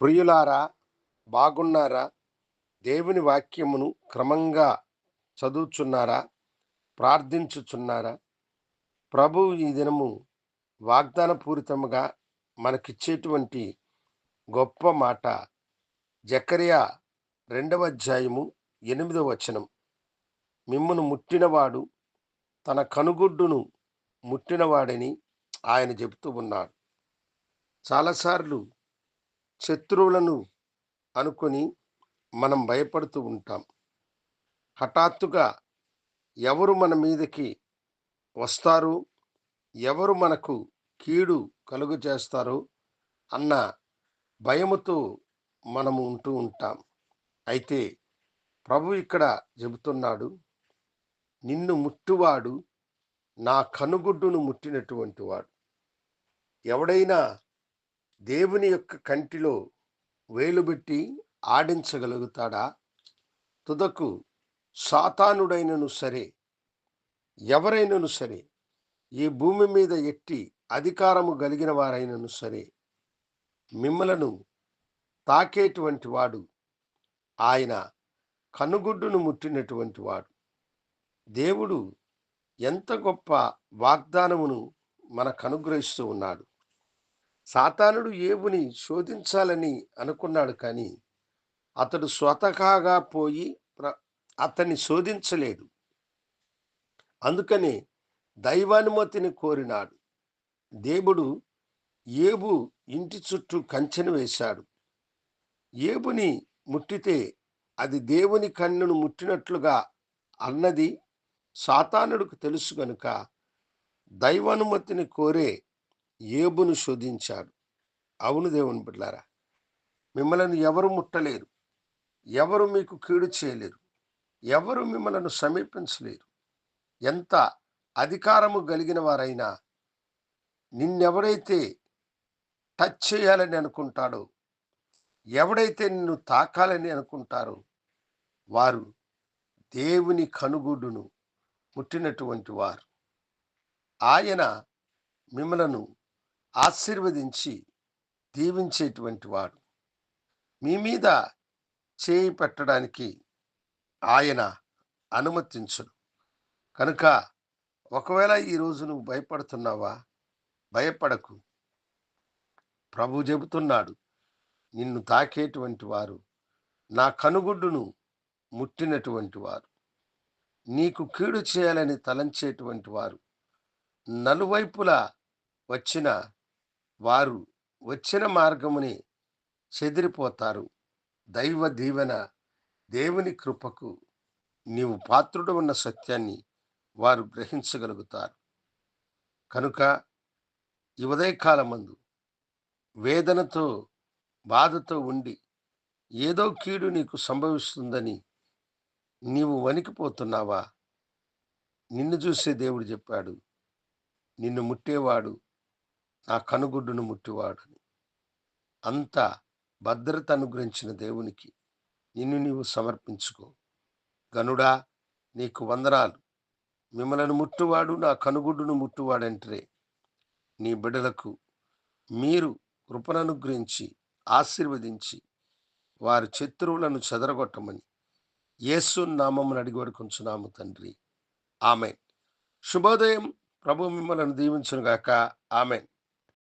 ప్రియులారా బాగున్నారా? దేవుని వాక్యమును క్రమంగా చదువుచున్నారా? ప్రార్థించుచున్నారా? ప్రభు ఈ దినము వాగ్దానపూరితముగా మనకిచ్చేటువంటి గొప్ప మాట జకరియా రెండవ అధ్యాయము ఎనిమిదవ వచనం. మిమ్మను ముట్టినవాడు తన కనుగుడ్డును ముట్టినవాడని ఆయన చెబుతూ ఉన్నాడు. చాలాసార్లు శత్రువులను అనుకొని మనం భయపడుతూ ఉంటాం. హఠాత్తుగా ఎవరు మన మీదకి వస్తారు? ఎవరు మనకు కీడు కలుగు చేస్తారు అన్న భయముతో మనము ఉంటూ ఉంటాం. అయితే ప్రభు ఇక్కడ చెబుతున్నాడు నిన్ను ముట్టువాడు నా కనుగుడ్డును ముట్టినటువంటి వాడు. ఎవడైనా దేవుని యొక్క కంటిలో వేలుబెట్టి ఆడించగలుగుతాడా? తుదకు సాతానుడైనను సరే ఎవరైనను సరే ఈ భూమి మీద ఎట్టి అధికారము కలిగిన వారైనను సరే మిమ్మలను తాకేటువంటి వాడు ఆయన కనుగుడ్డును ముట్టినటువంటి వాడు. దేవుడు ఎంత గొప్ప వాగ్దానమును మనకు అనుగ్రహిస్తూ ఉన్నాడు. సాతానుడు ఏవుని శోధించాలని అనుకున్నాడు కానీ అతడు స్వతహాగా పోయి ప్ర- అతన్ని శోధించలేడు అందుకనే దైవానుమతిని కోరినాడు. దేవుడు ఏబు ఇంటి చుట్టూ కంచెను వేశాడు. ఏబుని ముట్టితే అది దేవుని కన్నును ముట్టినట్లుగా అన్నది సాతానుడికి తెలుసు గనుక దైవానుమతిని కోరే ఏబును శోధించాడు. అవును దేవుని బిడ్డారా మిమ్మల్ని ఎవరు ముట్టలేరు. ఎవరు మీకు కీడు చేయలేరు. ఎవరు మిమ్మల్ని సమీపించలేరు. ఎంత అధికారము కలిగిన వారైనా నిన్నెవడైతే టచ్ చేయాలని అనుకుంటాడో ఎవడైతే నిన్ను తాకాలని అనుకుంటారో వారు దేవుని కనుగుడును ముట్టినటువంటి వారు. ఆయన మిమ్మలను ఆశీర్వదించి దీవించేటువంటి వాడు మీ మీద చేయి పెట్టడానికి ఆయన అనుమతించడు కనుక ఒకవేళ ఈ రోజు నువ్వు భయపడుతున్నావా? భయపడకు. ప్రభు చెబుతున్నాడు నిన్ను తాకేటువంటి వారు నా కనుగుడ్డును ముట్టినటువంటి వారు నీకు కీడు చేయాలని తలంచేటువంటి వారు నలువైపులా వచ్చిన వారు వచ్చిన మార్గముని చెదిరిపోతారు. దైవ దీవెన దేవుని కృపకు నీవు పాత్రుడు ఉన్న సత్యాన్ని వారు గ్రహించగలుగుతారు. కనుక ఈ ఉదయకాలమందు వేదనతో బాధతో ఉండి ఏదో కీడు నీకు సంభవిస్తుందని నీవు వణికిపోతున్నావా? నిన్ను చూసే దేవుడు చెప్పాడు. నిన్ను ముట్టేవాడు నా కనుగుడ్డును ముట్టివాడని అంత భద్రత అనుగ్రహించిన దేవునికి నిన్ను నీవు సమర్పించుకో. గనుడా నీకు వందనాలు. మిమ్మలను ముట్టువాడు నా కనుగుడ్డును ముట్టువాడంటే నీ బిడ్డలకు మీరు కృపననుగ్రహించి ఆశీర్వదించి వారి శత్రువులను చెదరగొట్టమని యేసు నామమును అడిగి వడుకుంటున్నాము తండ్రి. ఆమె శుభోదయం. ప్రభు మిమ్మలను దీవించునుగాక. ఆమెన్.